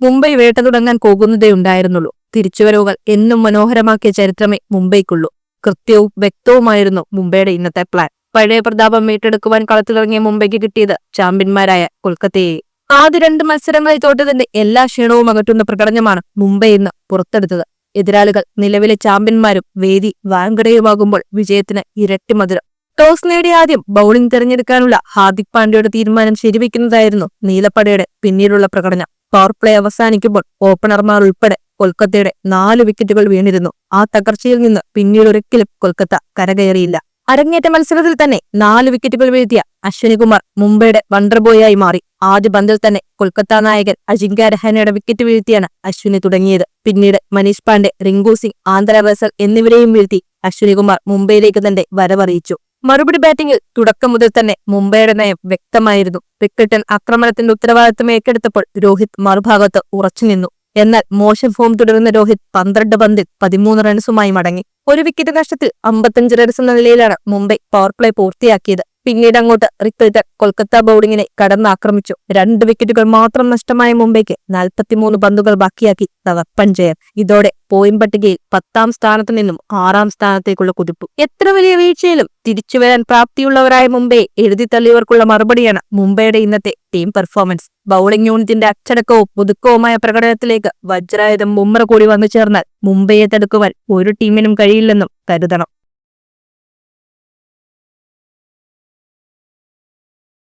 മുംബൈ വേട്ട തുടങ്ങാൻ പോകുന്നതേ ഉണ്ടായിരുന്നുള്ളൂ. തിരിച്ചുവരവുകൾ എന്നും മനോഹരമാക്കിയ ചരിത്രമേ മുംബൈക്കുള്ളൂ. കൃത്യവും വ്യക്തവുമായിരുന്നു മുംബൈയുടെ ഇന്നത്തെ പ്ലാൻ പഴയ പ്രതാപം വീട്ടെടുക്കുവാൻ കളത്തിലിറങ്ങിയ മുംബൈക്ക് കിട്ടിയത് ചാമ്പ്യന്മാരായ കൊൽക്കത്തയെ. ആദ്യ രണ്ട് മത്സരങ്ങളിൽ തോറ്റതിന്റെ എല്ലാ ക്ഷീണവും അകറ്റുന്ന പ്രകടനമാണ് മുംബൈ ഇന്ന് പുറത്തെടുത്തത്. എതിരാളികൾ നിലവിലെ ചാമ്പ്യന്മാരും വേദി വാങ്കടയുമാകുമ്പോൾ വിജയത്തിന് ഇരട്ടി മധുരം. ടോസ് നേടിയ ആദ്യം ബൌളിംഗ് തെരഞ്ഞെടുക്കാനുള്ള ഹാർദിക് പാണ്ഡ്യയുടെ തീരുമാനം ശരിവെക്കുന്നതായിരുന്നു നീലപ്പടയുടെ പിന്നീടുള്ള പ്രകടനം. പവർ പ്ലേ അവസാനിക്കുമ്പോൾ ഓപ്പണർമാർ ഉൾപ്പെടെ കൊൽക്കത്തയുടെ നാല് വിക്കറ്റുകൾ വീണിരുന്നു. ആ തകർച്ചയിൽ നിന്ന് പിന്നീട് ഒരിക്കലും കൊൽക്കത്ത കരകയറിയില്ല. അരങ്ങേറ്റ മത്സരത്തിൽ തന്നെ നാല് വിക്കറ്റുകൾ വീഴ്ത്തിയ അശ്വിനികുമാർ മുംബൈയുടെ വണ്ടർബോയായി മാറി. ആദ്യ പന്തിൽ തന്നെ കൊൽക്കത്ത നായകൻ അജിങ്ക രഹാനയുടെ വിക്കറ്റ് വീഴ്ത്തിയാണ് അശ്വിനി തുടങ്ങിയത്. പിന്നീട് മനീഷ് പാണ്ഡെ റിങ്കു സിംഗ് ആന്ധ്ര റസൽ എന്നിവരെയും വീഴ്ത്തി അശ്വിനികുമാർ മുംബൈയിലേക്ക് തന്റെ വരവറിയിച്ചു. മറുപടി ബാറ്റിംഗിൽ തുടക്കം മുതൽ തന്നെ മുംബൈയുടെ നയം വ്യക്തമായിരുന്നു. വിക്കറ്റൻ ആക്രമണത്തിന്റെ ഉത്തരവാദിത്തം ഏറ്റെടുത്തപ്പോൾ രോഹിത് മറുഭാഗത്ത് ഉറച്ചുനിന്നു എന്നാൽ മോശം ഫോം തുടരുന്ന രോഹിത് പന്ത്രണ്ട് പന്തിൽ പതിമൂന്ന് റൺസുമായി മടങ്ങി. ഒരു വിക്കറ്റ് നഷ്ടത്തിൽ അമ്പത്തഞ്ച് റൺസ് എന്ന നിലയിലാണ് മുംബൈ പവർപ്ലേ പൂർത്തിയാക്കിയത്. പിന്നീട് അങ്ങോട്ട് റിക്വറ്റർ കൊൽക്കത്ത ബൌളിങ്ങിനെ കടന്നാക്രമിച്ചു. രണ്ട് വിക്കറ്റുകൾ മാത്രം നഷ്ടമായ മുംബൈക്ക് നാൽപ്പത്തിമൂന്ന് പന്തുകൾ ബാക്കിയാക്കി തകർപ്പൻ ജയം. ഇതോടെ പോയിന്റ് പട്ടികയിൽ പത്താം സ്ഥാനത്ത് നിന്നും ആറാം സ്ഥാനത്തേക്കുള്ള കുതിപ്പ്. എത്ര വലിയ വീഴ്ചയിലും തിരിച്ചുവരാൻ പ്രാപ്തിയുള്ളവരായ മുംബൈ എഴുതി തള്ളിയവർക്കുള്ള മറുപടിയാണ് മുംബൈയുടെ ഇന്നത്തെ ടീം പെർഫോമൻസ്. ബൌളിംഗ് യൂണിറ്റിന്റെ അച്ചടക്കവും പുതുക്കവുമായ പ്രകടനത്തിലേക്ക് വജ്രായുധം മുമ്മറ കൂടി വന്നു ചേർന്നാൽ മുംബൈയെ തടുക്കുവാൻ ഒരു ടീമിനും കഴിയില്ലെന്നും കരുതണം.